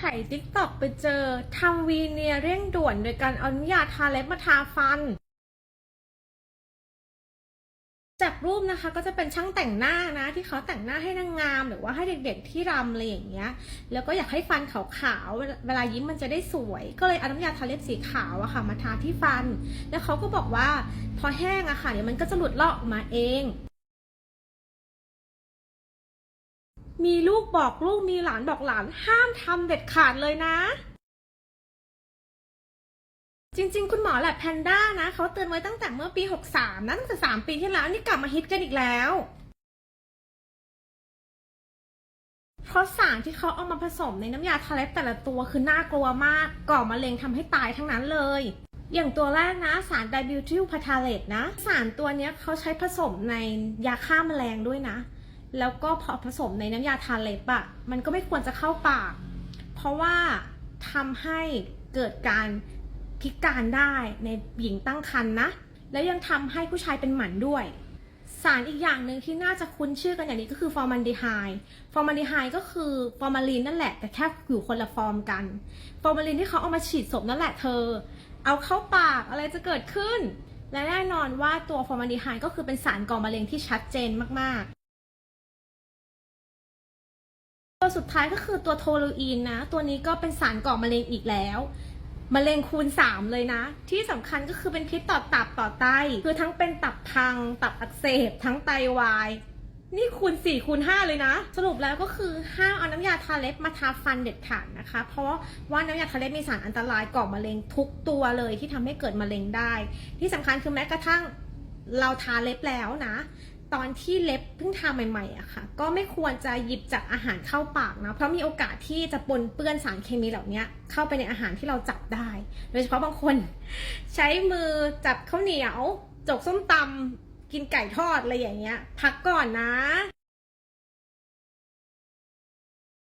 ถ่ายติ๊กต็อกไปเจอทำวีเนียเร่งด่วนโดยการเอาน้ำยาทาเล็บมาทาฟัน จากรูปนะคะก็จะเป็นช่างแต่งหน้านะ ที่เขาแต่งหน้าให้นางงาม หรือว่าให้เด็กๆที่รำอะไรอย่างเงี้ย แล้วก็อยากให้ฟันขาวๆเวลาเวลายิ้มมันจะได้สวย ก็เลยเอาน้ำยาทาเล็บสีขาวอะค่ะมาทาที่ฟัน แล้วเขาก็บอกว่าพอแห้งอะค่ะเดี๋ยวมันก็จะหลุดลอกออกมาเอง มีลูกบอกลูกมีหลานบอกหลานห้ามทำเด็ดขาดเลยนะ จริงๆ คุณหมอแหลบแพนด้านะเขาเตือนไว้ตั้งแต่เมื่อปี 63นะตั้งแต่3ปีที่แล้วนี่กลับมาฮิตกันอีกแล้วเพราะสารที่เขาเอามาผสมในน้ำยาทาเล็บแต่ละตัวคือน่ากลัวมาก ก่อมะเร็งทำให้ตายทั้งนั้นเลย อย่างตัวแรกนะสารไดบิวทิลพาทาเลตนะ สารตัวนี้เขาใช้ผสมในยาฆ่าแมลงด้วยนะ แล้วก็พอผสมในน้ำยาทาเล็บอะมันก็ไม่ควรจะเข้าปาก เพราะว่าทำให้เกิดการพิการได้ในหญิงตั้งครรภ์นะ แล้วยังทำให้ผู้ชายเป็นหมันด้วย สารอีกอย่างหนึ่งที่น่าจะคุ้นชื่อกันอย่างนี้ก็คือฟอร์มันดีไฮด์ฟอร์มันดีไฮด์ก็คือฟอร์มาลีนนั่นแหละ แต่แค่อยู่คนละฟอร์มกัน ฟอร์มาลีนที่เขาเอามาฉีดศพนั่นแหละเธอ เอาเข้าปากอะไรจะเกิดขึ้น และแน่นอนว่าตัวฟอร์มาดีไฮด์ก็คือเป็นสารก่อมะเร็งที่ชัดเจนมากๆ ตัวสุดท้ายก็คือตัวโทลูอีนนะ ตัวนี้ก็เป็นสารก่อมะเร็งอีกแล้วมะเร็งคูณ 3 เลยนะ ที่สำคัญก็คือเป็นพิษต่อตับต่อไต คือทั้งเป็นตับพัง ตับอักเสบ ทั้งไตวาย นี่คูณ 4 คูณ 5 เลยนะ สรุปแล้วก็คือห้ามเอาน้ำยาทาเล็บมาทาฟันเด็ดขาดนะคะ เพราะว่าน้ำยาทาเล็บมีสารอันตรายก่อมะเร็งทุกตัวเลยที่ทำให้เกิดมะเร็งได้ ที่สำคัญคือแม้กระทั่งเราทาเล็บแล้วนะ ตอนที่เล็บเพิ่งทาใหม่ๆอะค่ะ ก็ไม่ควรจะหยิบจากอาหารเข้าปากนะ เพราะมีโอกาสที่จะปนเปื้อนสารเคมีเหล่านี้เข้าไปในอาหารที่เราจับได้ โดยเฉพาะบางคน ใช้มือจับข้าวเหนียว จกส้มตำกินไก่ทอดอะไรอย่างเงี้ย พักก่อนนะ